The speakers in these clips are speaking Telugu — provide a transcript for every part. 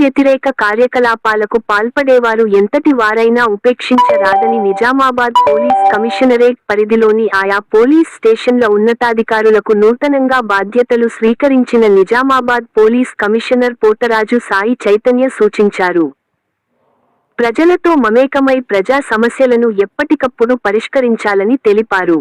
వ్యతిరేక కార్యకలాపాలకు పాల్పడేవారు ఎంతటి వారైనా ఉపేక్షించరాదని నిజామాబాద్ పోలీస్ కమిషనరేట్ పరిధిలోని ఆయా పోలీస్ స్టేషన్ల ఉన్నతాధికారులకు నూతనంగా బాధ్యతలు స్వీకరించిన నిజామాబాద్ పోలీస్ కమిషనర్ పోతరాజు సాయి చైతన్య సూచించారు. ప్రజలతో మమేకమై ప్రజా సమస్యలను ఎప్పటికప్పుడు పరిష్కరించాలని తెలిపారు.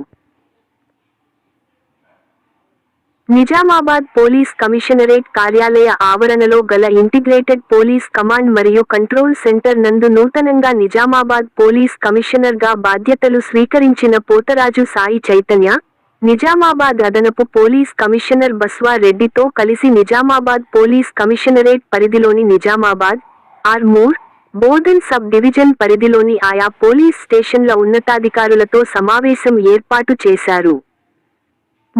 నిజామాబాద్ పోలీస్ కమిషనరేట్ కార్యాలయ ఆవరణలో గల ఇంటిగ్రేటెడ్ పోలీస్ కమాండ్ మరియు కంట్రోల్ సెంటర్ నందు నూతనంగా నిజామాబాద్ పోలీస్ కమిషనర్గా బాధ్యతలు స్వీకరించిన పోతరాజు సాయి చైతన్య నిజామాబాద్ అదనపు పోలీస్ కమిషనర్ బస్వా రెడ్డితో కలిసి నిజామాబాద్ పోలీస్ కమిషనరేట్ పరిధిలోని నిజామాబాద్ ఆర్మూర్ బోర్డన్ సబ్ డివిజన్ పరిధిలోని ఆయా పోలీస్ స్టేషన్ల ఉన్నతాధికారులతో సమావేశం ఏర్పాటు చేశారు.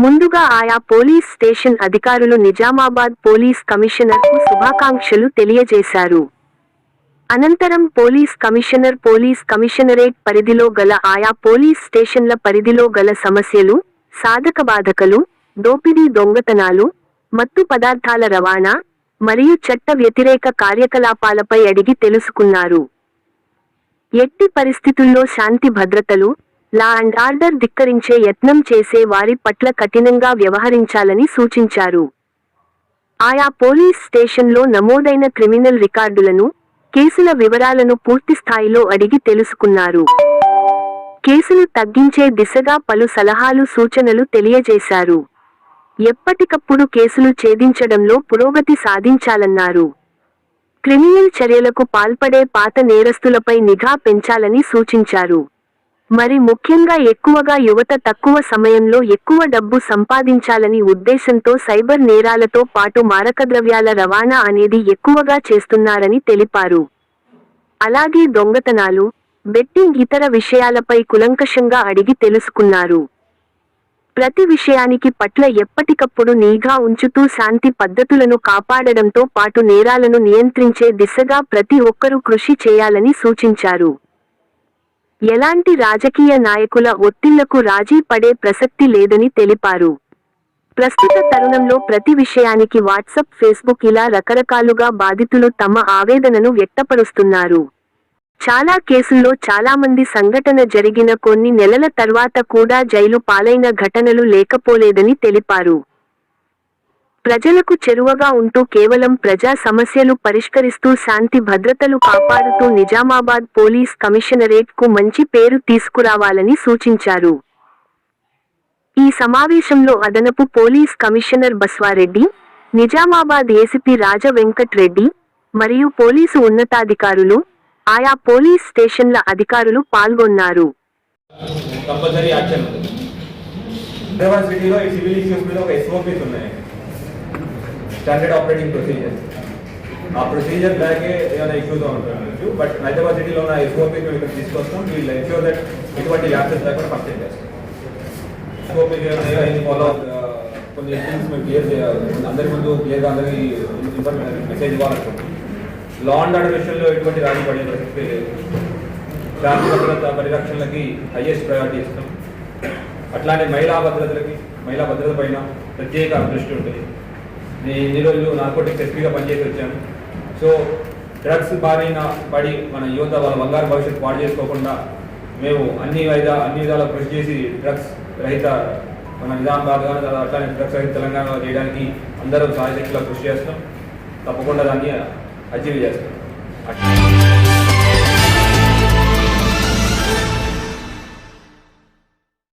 ముందుగా ఆయా పోలీస్ స్టేషన్ అధికారులు నిజామాబాద్ పోలీస్ కమిషనర్కు శుభాకాంక్షలు తెలియజేశారు. అనంతరం పోలీస్ కమిషనర్ పోలీస్ కమిషనరేట్ పరిధిలో గల ఆయా పోలీస్ స్టేషన్ల పరిధిలో గల సమస్యలు సాధక బాధకలు దోపిడీ దొంగతనాలు మత్తు పదార్థాల రవాణా మరియు చట్ట వ్యతిరేక కార్యకలాపాలపై అడిగి తెలుసుకున్నారు. ఎట్టి పరిస్థితుల్లో శాంతి భద్రతలు లా అండ్ ఆర్డర్ ధిక్కరించే యత్నం చేసే వారి పట్ల కఠినంగా వ్యవహరించాలని సూచించారు. ఆయా పోలీస్ స్టేషన్లో నమోదైన క్రిమినల్ రికార్డులను కేసుల వివరాలను పూర్తి స్థాయిలో అడిగి తెలుసుకున్నారు. కేసులు తగ్గించే దిశగా పలు సలహాలు సూచనలు తెలియజేశారు. ఎప్పటికప్పుడు కేసులు ఛేదించడంలో పురోగతి సాధించాలన్నారు. క్రిమినల్ చర్యలకు పాల్పడే పాత నేరస్తులపై నిఘా పెంచాలని సూచించారు. మరి ముఖ్యంగా ఎక్కువగా యువత తక్కువ సమయంలో ఎక్కువ డబ్బు సంపాదించాలని ఉద్దేశంతో సైబర్ నేరాలతో పాటు మారకద్రవ్యాల రవాణా అనేది ఎక్కువగా చేస్తున్నారని తెలిపారు. అలాగే దొంగతనాలు బెట్టింగ్ ఇతర విషయాలపై కులంకషంగా అడిగి తెలుసుకున్నారు. ప్రతి విషయానికి పట్ల ఎప్పటికప్పుడు నీఘా ఉంచుతూ శాంతి పద్ధతులను కాపాడడంతో పాటు నేరాలను నియంత్రించే దిశగా ప్రతి ఒక్కరూ కృషి చేయాలని సూచించారు. ఎలాంటి రాజకీయ నాయకుల ఒత్తిళ్ళకు రాజీ పడే ప్రసక్తి లేదని తెలిపారు. ప్రస్తుత తరుణంలో ప్రతి విషయానికి వాట్సప్ ఫేస్బుక్ ఇలా రకరకాలుగా బాధితులు తమ ఆవేదనను వ్యక్తపరుస్తున్నారు. చాలా కేసుల్లో చాలామంది సంఘటన జరిగిన కొన్ని నెలల తర్వాత కూడా జైలు పాలైన ఘటనలు లేకపోలేదని తెలిపారు. ప్రజలకు చెరువగా ఉంటూ కేవలం ప్రజా సమస్యలు పరిష్కరిస్తూ శాంతి భద్రతలు కాపాడుతూ నిజామాబాద్ పోలీస్ కమిషనరేట్కు మంచి పేరు తీసుకురావాలని సూచించారు. ఈ సమావేశంలో అదనపు police commissioner Baswareddy Nizamabad ACP Raja Venkat Reddy మరియు పోలీసు ఉన్నతాధికారులు ఆయా పోలీస్ స్టేషన్ల అధికారులు పాల్గొన్నారు. Compulsory action. ఉంటుంది హైదరాబాద్ సిటీలో ఈ సివిల్ ఇష్యూస్ మీద ఒక ఎస్ఓపీస్ ఉన్నాయి. స్టాండర్డ్ ఆపరేటింగ్ ప్రొసీజర్ ఆ ప్రొసీజర్ బ్యాగే ఏమైనా ఇష్యూస్ ఉంటుంది బట్ హైదరాబాద్ సిటీలో ఉన్న ఎస్ఓపీ మేము ఇక్కడ తీసుకొస్తాం. వీళ్ళు ఎన్ష్యూర్ దట్ ఎటువంటి యాక్సెస్ లేకుండా ఫస్ట్ చేస్తాం. ఎస్ఓపీ ఏమైనా ఫాలో uh, కొన్ని ఎక్స్పీరియన్స్ మేము క్లియర్ చేయాలి అందరి ముందు క్లియర్గా అందరికీ ఇన్ఫర్మేషన్ మెసేజ్ ఇవ్వాలనుకుంటున్నాం. లా అండ్ ఆర్డర్ విషయంలో ఎటువంటి రాజీ పడే ప్రసక్తి లేదు. శాంతి భద్రత పరిరక్షణలకి హైయెస్ట్ ప్రయారిటీ ఇస్తాం. అట్లానే మహిళా భద్రతలకి మహిళా భద్రత పైన ప్రత్యేక దృష్టి ఉంటుంది. నేను ఇన్ని రోజులు నార్కోటిక్స్ ఎస్పీగా పనిచేసి వచ్చాను. సో డ్రగ్స్ బారిన పడి మన యువత వాళ్ళ బంగారు భవిష్యత్తు పాడు చేసుకోకుండా మేము అన్ని విధా అన్ని విధాలు కృషి చేసి డ్రగ్స్ రహిత మన నిజామాబాద్ కానీ అట్లానే డ్రగ్స్ రహిత తెలంగాణ చేయడానికి అందరం సాయశక్తిలో కృషి చేస్తాం తప్పకుండా దాన్ని అచీవ్ చేస్తాం. అట్లా